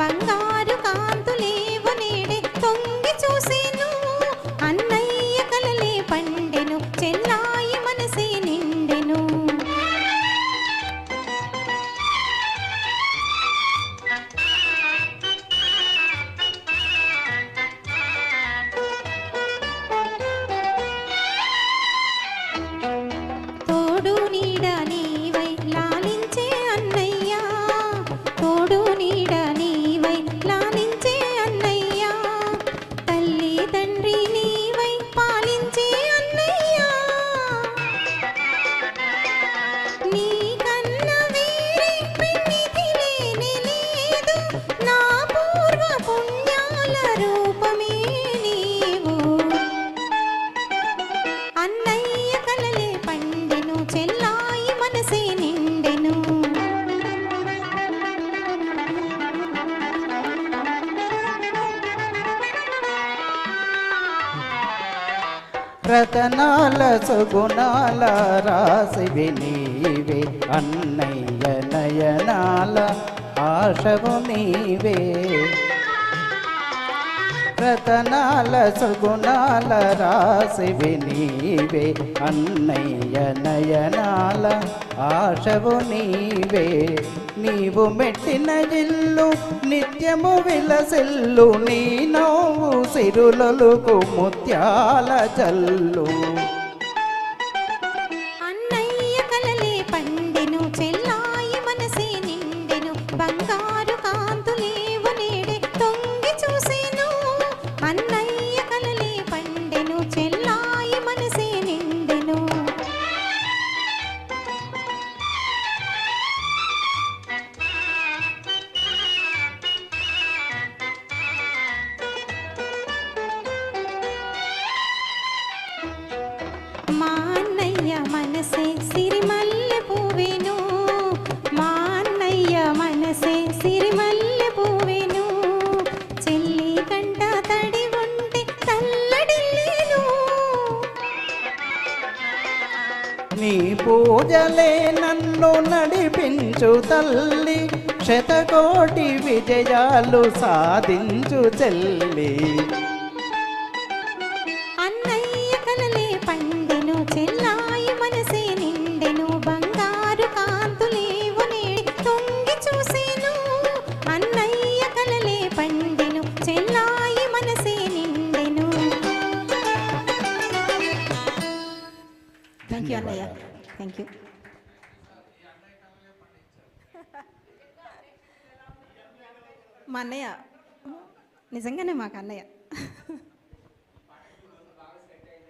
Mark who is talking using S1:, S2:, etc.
S1: 烦恼 రతనాల సుగుణాల రాసివి నీవే అన్నయ్య నయనాల ఆశవు నీవే. రతనాల సుగుణాల రాసివి నీవే అన్నయ్య నయనాల ఆశవు నీవే. నీవు మెట్టిన ఇల్లు నిత్యము విలసిల్లు నీ నవ్వు సిరులొలుకు ముత్యాల చల్లు
S2: అన్నయ్య కలలే పండెను చెల్లాయి మనసే నిండెను బంగారు
S1: నీ పూజలే నన్ను నడిపించు తల్లి. శతకోటి విజయాలు సాధించు చెల్లి.
S2: థ్యాంక్ యూ అన్నయ్య థ్యాంక్ యూ మా అన్నయ్య. నిజంగానే మాకు అన్నయ్య.